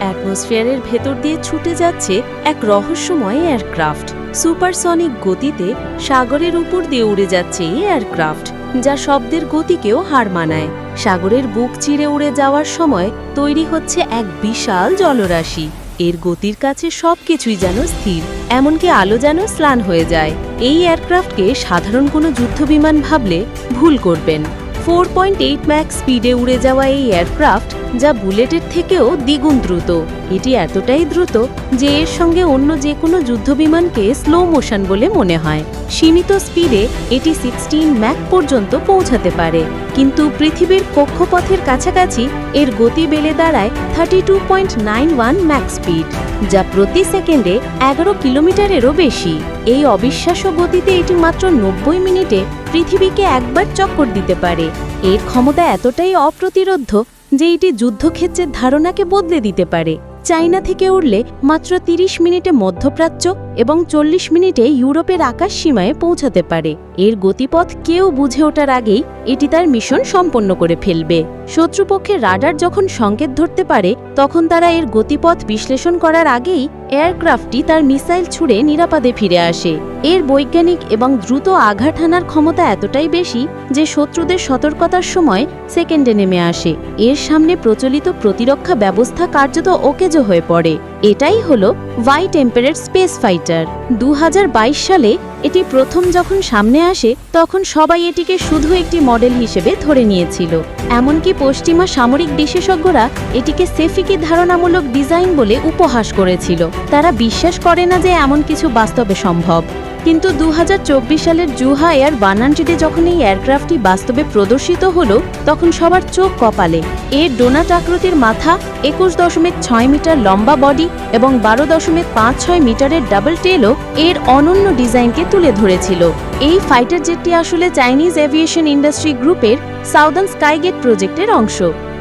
অ্যাটমসফিয়ারের ভেতর দিয়ে ছুটে যাচ্ছে এক রহস্যময় এয়ারক্রাফট। সুপারসনিক গতিতে সাগরের উপর দিয়ে উড়ে যাচ্ছে এই এয়ারক্রাফট, যা শব্দের গতিকেও হার মানায়। সাগরের বুক চিরে উড়ে যাওয়ার সময় তৈরি হচ্ছে এক বিশাল জলরাশি। এর গতির কাছে সব কিছুই যেন স্থির, এমনকি আলো যেন স্নান হয়ে যায়। এই এয়ারক্রাফটকে সাধারণ কোনো যুদ্ধবিমান ভাবলে ভুল করবেন। ফোর পয়েন্ট এইট ম্যাক্স স্পিডে উড়ে যাওয়া এই এয়ারক্রাফট যা বুলেটের থেকেও দ্বিগুণ দ্রুত। এটি এতটাই দ্রুত যে এর সঙ্গে অন্য যে কোনো যুদ্ধবিমানকে স্লো মোশন বলে মনে হয়। সীমিত স্পিডে এটি সিক্সটিন ম্যাক পর্যন্ত পৌঁছাতে পারে। কিন্তু পৃথিবীর কক্ষপথের কাছাকাছি এর গতি বেড়ে দাঁড়ায় thirty two point nine one Mach speed. যা প্রতি সেকেন্ডে এগারো কিলোমিটারেরও বেশি। এই অবিশ্বাস্য গতিতে এটি মাত্র নব্বই মিনিটে পৃথিবীকে একবার চক্কর দিতে পারে। এর ক্ষমতা এতটাই অপ্রতিরোধ্য যে এটি যুদ্ধক্ষেত্রের ধারণাকে বদলে দিতে পারে। চাইনা থেকে উড়লে মাত্র ৩০ মিনিটে মধ্যপ্রাচ্য এবং চল্লিশ মিনিটে ইউরোপের আকাশ সীমায় পৌঁছাতে পারে। এর গতিপথ কেউ বুঝে ওঠার আগেই এটি তার মিশন সম্পন্ন করে ফেলবে। শত্রুপক্ষের রাডার যখন সংকেত ধরতে পারে, তখন তারা এর গতিপথ বিশ্লেষণ করার আগেই এয়ারক্রাফটটি তার মিসাইল ছুড়ে নিরাপদে ফিরে আসে। এর বৈজ্ঞানিক এবং দ্রুত আঘাত হানার ক্ষমতা এতটাই বেশি যে শত্রুদের সতর্কতার সময় সেকেন্ডে নেমে আসে। এর সামনে প্রচলিত প্রতিরক্ষা ব্যবস্থা কার্যত ওকেজো হয়ে পড়ে। এটাই হল হোয়াইট এম্পায়ার স্পেস ফাইটার। দু হাজার বাইশ সালে এটি প্রথম যখন সামনে আসে, তখন সবাই এটিকে শুধু একটি মডেল হিসেবে ধরে নিয়েছিল। এমনকি পশ্চিমা সামরিক বিশেষজ্ঞরা এটিকে সেফিকি ধারণামূলক ডিজাইন বলে উপহাস করেছিল। তারা বিশ্বাস করে না যে এমন কিছু বাস্তবে সম্ভব। কিন্তু দু হাজার চব্বিশ সালের জুহা এয়ার বানানটিতে যখন এই এয়ারক্রাফটটি বাস্তবে প্রদর্শিত হলো, তখন সবার চোখ কপালে। এর ডোনাট আকৃতির মাথা, একুশ দশমিক ছয় মিটার লম্বা বডি এবং বারো দশমিক পাঁচ ছয় মিটারের ডাবল টেলও এর অনন্য ডিজাইনকে তুলে ধরেছিল। এই ফাইটার জেটটি আসলে চাইনিজ এভিয়েশন ইন্ডাস্ট্রি গ্রুপের সাউদার্ন স্কাইগেট প্রজেক্টের অংশ।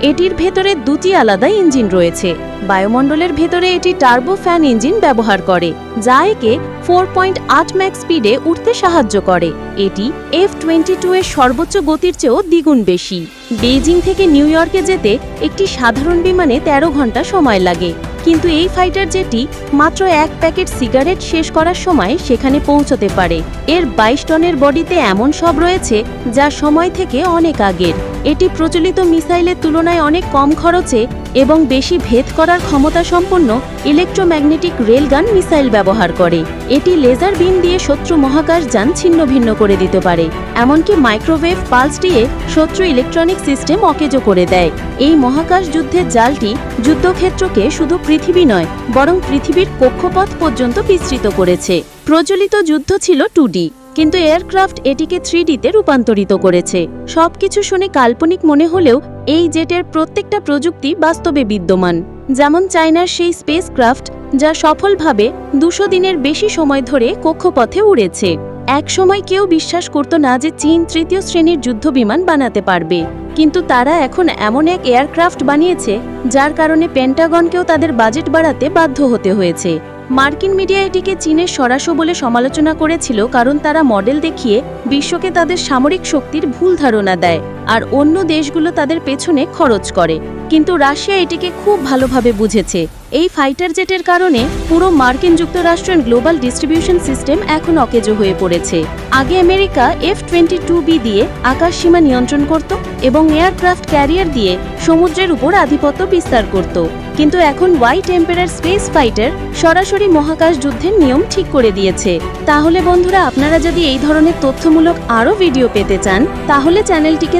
এটির ভেতরে দুটি আলাদা ইঞ্জিন রয়েছে। বায়ুমণ্ডলের ভেতরে এটি টার্বো ফ্যান ইঞ্জিন ব্যবহার করে, যা একে ফোর পয়েন্ট আট ম্যাক স্পিডে উঠতে সাহায্য করে। এটি এফ টোয়েন্টি টু এর সর্বোচ্চ গতির চেয়েও দ্বিগুণ বেশি। বেইজিং থেকে নিউ ইয়র্কে যেতে একটি সাধারণ বিমানে ১৩ ঘণ্টা সময় লাগে। কিন্তু এই ফাইটার জেটি মাত্র এক প্যাকেট সিগারেট শেষ করার সময় সেখানে পৌঁছতে পারে। এর বাইশ টনের বডিতে এমন সব রয়েছে যা সময় থেকে অনেক আগের। এটি প্রচলিত মিসাইলের তুলনায় অনেক কম খরচে এবং বেশি ভেদ করার ক্ষমতা সম্পন্ন ইলেকট্রোম্যাগনেটিক রেলগান মিসাইল ব্যবহার করে। এটি লেজার বিম দিয়ে শত্রু মহাকাশ যান ছিন্ন ভিন্ন করে দিতে পারে, এমনকি মাইক্রোওয়েভ পালস দিয়ে শত্রু ইলেকট্রনিক সিস্টেম অকেজো করে দেয়। এই মহাকাশ যুদ্ধের জালটি যুদ্ধক্ষেত্রকে শুধু পৃথিবী নয়, বরং পৃথিবীর কক্ষপথ পর্যন্ত বিস্তৃত করেছে। প্রচলিত যুদ্ধ ছিল টু কিন্তু এয়ারক্রাফট এটিকে থ্রি ডিতে রূপান্তরিত করেছে। সবকিছু শুনে কাল্পনিক মনে হলেও এই জেটের প্রত্যেকটা প্রযুক্তি বাস্তবে বিদ্যমান। যেমন চায়নার সেই স্পেসক্রাফট যা সফলভাবে দুশো দিনের বেশি সময় ধরে কক্ষপথে উড়েছে। এক সময় কেউ বিশ্বাস করত না যে চীন তৃতীয় শ্রেণির যুদ্ধবিমান বানাতে পারবে। কিন্তু তারা এখন এমন এক এয়ারক্রাফট বানিয়েছে, যার কারণে পেন্টাগনকেও তাদের বাজেট বাড়াতে বাধ্য হতে হয়েছে। মার্কিন মিডিয়া এটিকে চীনের সরাসো বলে সমালোচনা করেছিল কারণ তারা মডেল দেখিয়ে বিশ্বকে তাদের সামরিক শক্তির ভুল ধারণা দেয়। আর অন্য দেশগুলো তাদের পেছনে খরচ করে। কিন্তু রাশিয়া এটিকে খুব ভালোভাবে বুঝেছে। এই ফাইটার জেটের কারণে পুরো মার্কিন যুক্তরাষ্ট্রের গ্লোবাল ডিস্ট্রিবিউশন সিস্টেম এখন অকেজো হয়ে পড়েছে। আগে America F twenty two B দিয়ে আকাশ সীমা নিয়ন্ত্রণ করত এবং এয়ারক্রাফট ক্যারিয়ার দিয়ে সমুদ্রের উপর আধিপত্য বিস্তার করত। কিন্তু এখন হোয়াইট এম্পায়ার স্পেস ফাইটার সরাসরি মহাকাশ যুদ্ধের নিয়ম ঠিক করে দিয়েছে। তাহলে বন্ধুরা, আপনারা যদি এই ধরনের তথ্যমূলক আরও ভিডিও পেতে চান, তাহলে চ্যানেলটিকে